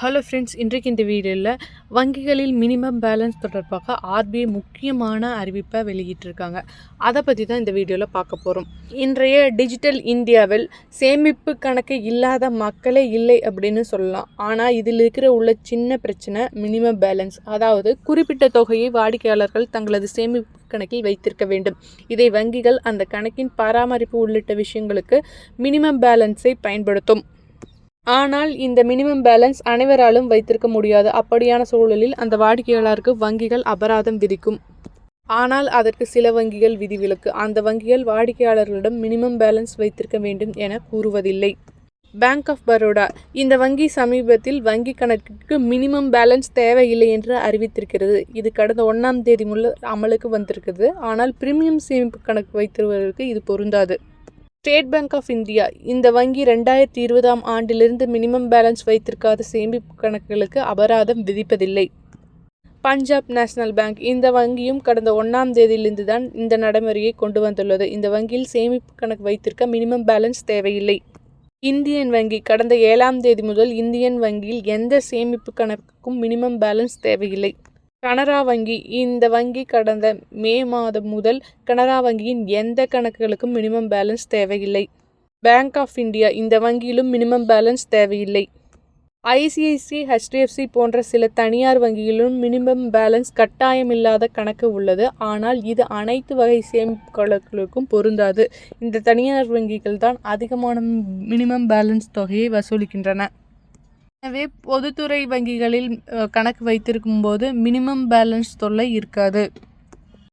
Hello friends இன்றைக்கு இந்த வீடியோவில் வங்கிகளில் மினிமம் பேலன்ஸ் தொடர்பாக ஆர்பிஐ முக்கியமான அறிவிப்பை வெளியிட்டிருக்காங்க. அதை பற்றி தான் இந்த வீடியோவில் பார்க்க போகிறோம் இன்றைய டிஜிட்டல் இந்தியாவில் சேமிப்பு கணக்கு இல்லாத மக்களே இல்லை அப்படின்னு சொல்லலாம். ஆனால் இதில் இருக்கிற உள்ள சின்ன பிரச்சனை மினிமம் பேலன்ஸ் அதாவது குறிப்பிட்ட தொகையை வாடிக்கையாளர்கள் தங்களது சேமிப்பு கணக்கில் வைத்திருக்க வேண்டும். இதை வங்கிகள் அந்த கணக்கின் பராமரிப்பு உள்ளிட்ட விஷயங்களுக்கு மினிமம் பேலன்ஸை பயன்படுத்தும். ஆனால் இந்த மினிமம் பேலன்ஸ் அனைவராலும் வைத்திருக்க முடியாது. அப்படியான சூழலில் அந்த வாடிக்கையாளருக்கு வங்கிகள் அபராதம் விதிக்கும். ஆனால் அதற்கு சில வங்கிகள் விதிவிலக்கு. அந்த வங்கிகள் வாடிக்கையாளர்களிடம் மினிமம் பேலன்ஸ் வைத்திருக்க வேண்டும் என கூறுவதில்லை. பேங்க் ஆஃப் பரோடா இந்த வங்கி சமீபத்தில் வங்கி கணக்குக்கு மினிமம் பேலன்ஸ் தேவையில்லை என்று அறிவித்திருக்கிறது. இது கடந்த ஒன்றாம் தேதி முதல் அமலுக்கு வந்திருக்குது ஆனால் பிரீமியம் சேமிப்பு கணக்கு வைத்திருப்பவர்களுக்கு இது பொருந்தாது. ஸ்டேட் பேங்க் ஆஃப் இந்தியா இந்த வங்கி ரெண்டாயிரத்தி இருபதாம் ஆண்டிலிருந்து மினிமம் பேலன்ஸ் வைத்திருக்காத சேமிப்பு கணக்குகளுக்கு அபராதம் விதிப்பதில்லை. பஞ்சாப் நேஷனல் பேங்க் இந்த வங்கியும் கடந்த ஒன்றாம் தேதியிலிருந்து தான் இந்த நடைமுறையை கொண்டு வந்துள்ளது. இந்த வங்கியில் சேமிப்பு கணக்கு வைத்திருக்க மினிமம் பேலன்ஸ் தேவையில்லை. இந்தியன் வங்கி கடந்த ஏழாம் தேதி முதல் இந்தியன் வங்கியில் எந்த சேமிப்பு கணக்குக்கும் மினிமம் பேலன்ஸ் தேவையில்லை. கனரா வங்கி இந்த வங்கி கடந்த மே மாதம் முதல் கனரா வங்கியின் எந்த கணக்குகளுக்கும் மினிமம் பேலன்ஸ் தேவையில்லை. பேங்க் ஆஃப் இந்தியா இந்த வங்கியிலும் மினிமம் பேலன்ஸ் தேவையில்லை. ஐசிஐசி ஹெச்டிஎஃப்சி போன்ற சில தனியார் வங்கிகளிலும் மினிமம் பேலன்ஸ் கட்டாயமில்லாத கணக்கு உள்ளது. ஆனால் இது அனைத்து வகை சேமிப்புகளுக்கும் பொருந்தாது. இந்த தனியார் வங்கிகள் தான் அதிகமான மினிமம் பேலன்ஸ் தொகையை வசூலிக்கின்றன. எனவே பொதுத்துறை வங்கிகளில் கணக்கு வைத்திருக்கும் போது மினிமம் பேலன்ஸ் தொல்லை இருக்காது.